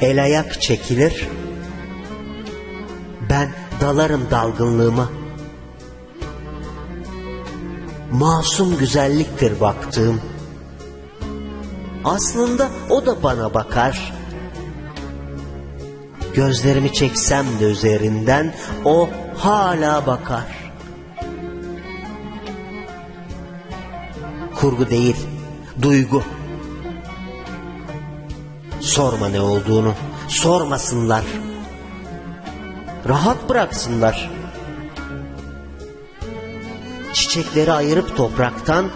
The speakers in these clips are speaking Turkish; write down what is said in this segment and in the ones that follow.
El ayak çekilir. Ben dalarım dalgınlığıma. Masum güzelliktir baktığım. Aslında o da bana bakar. Gözlerimi çeksem de üzerinden o hala bakar. Kurgu değil, duygu. Sorma ne olduğunu, sormasınlar. Rahat bıraksınlar. Çiçekleri ayırıp topraktan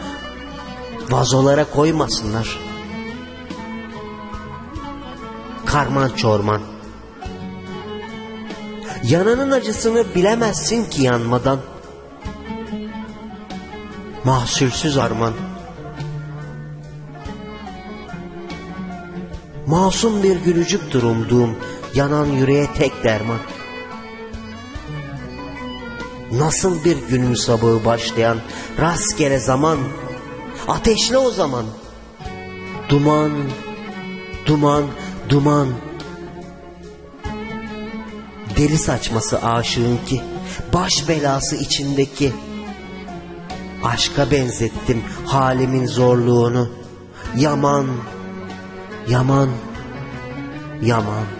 vazolara koymasınlar. Karman çorman. Yanının acısını bilemezsin ki yanmadan. Mahsulsüz arman. Masum bir gülücüktür umduğum yanan yüreğe tek derman. Nasıl bir günün sabahı başlayan rastgele zaman, ateşle o zaman. Duman, duman, duman. Deli saçması aşığın ki, baş belası içindeki. Aşka benzettim halimin zorluğunu. Yaman, yaman, yaman.